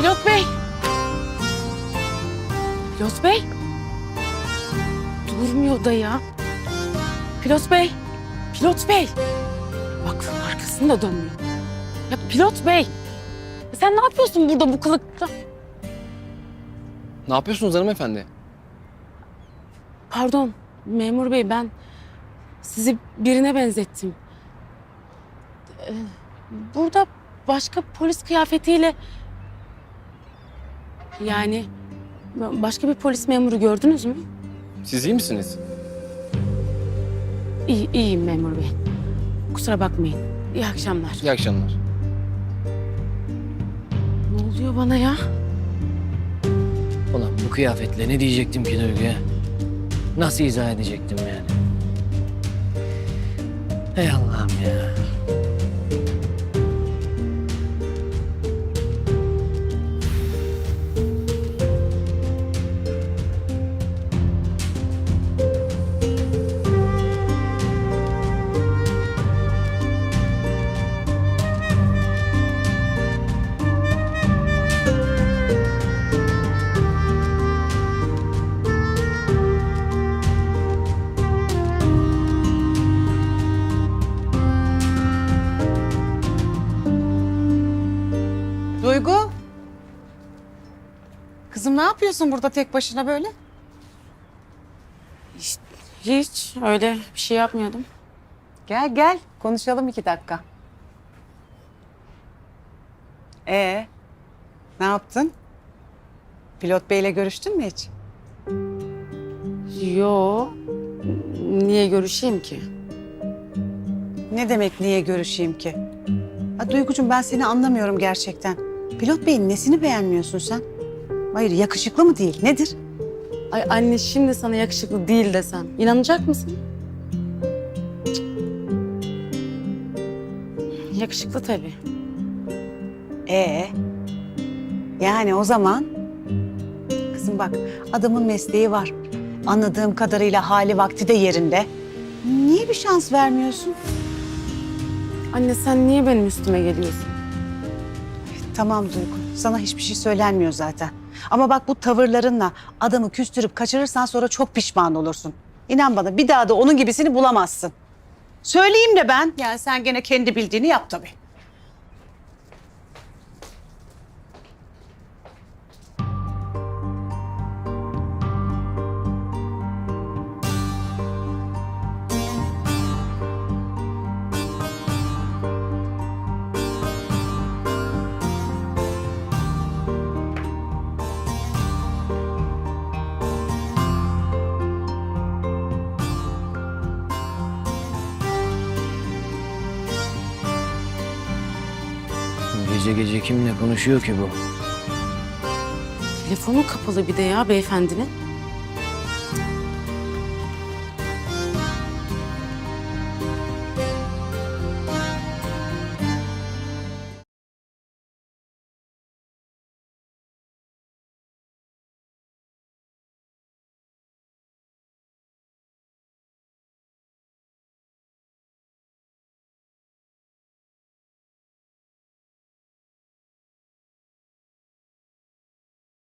Pilot bey. Pilot bey. Durmuyor da ya. Pilot bey. Pilot bey. Aklının arkasında dönmüyor. Ya pilot bey. Sen ne yapıyorsun burada bu kılıkta? Ne yapıyorsunuz hanımefendi? Pardon memur bey ben sizi birine benzettim. Ee, burada başka polis kıyafetiyle yani başka bir polis memuru gördünüz mü? Siz iyi misiniz? İyi, iyiyim memur bey. Kusura bakmayın. İyi akşamlar. İyi akşamlar. Ne oluyor bana ya? Ulan bu kıyafetle ne diyecektim ki Duygu'ya? Nasıl izah edecektim yani? Ey Allah'ım ya. Duygu. Kızım ne yapıyorsun burada tek başına böyle? Hiç öyle bir şey yapmıyordum. Gel gel konuşalım iki dakika. Ee, ne yaptın? Pilot beyle görüştün mü hiç? Yo. Niye görüşeyim ki? Ne demek niye görüşeyim ki? Ha, Duygucuğum ben seni anlamıyorum gerçekten. Pilot beyin nesini beğenmiyorsun sen? Hayır yakışıklı mı değil nedir? Ay anne şimdi sana yakışıklı değil desem inanacak mısın? Cık. Yakışıklı tabii. Ee, yani o zaman kızım bak adamın mesleği var. Anladığım kadarıyla hali vakti de yerinde. Niye bir şans vermiyorsun? Anne sen niye benim üstüme geliyorsun? Tamam Duygu, sana hiçbir şey söylenmiyor zaten. Ama bak bu tavırlarınla adamı küstürüp kaçırırsan sonra çok pişman olursun. İnan bana bir daha da onun gibisini bulamazsın. Söyleyeyim de ben, yani sen gene kendi bildiğini yap tabii. Gece gece kimle konuşuyor ki bu? Telefonu kapalı bir de ya beyefendinin.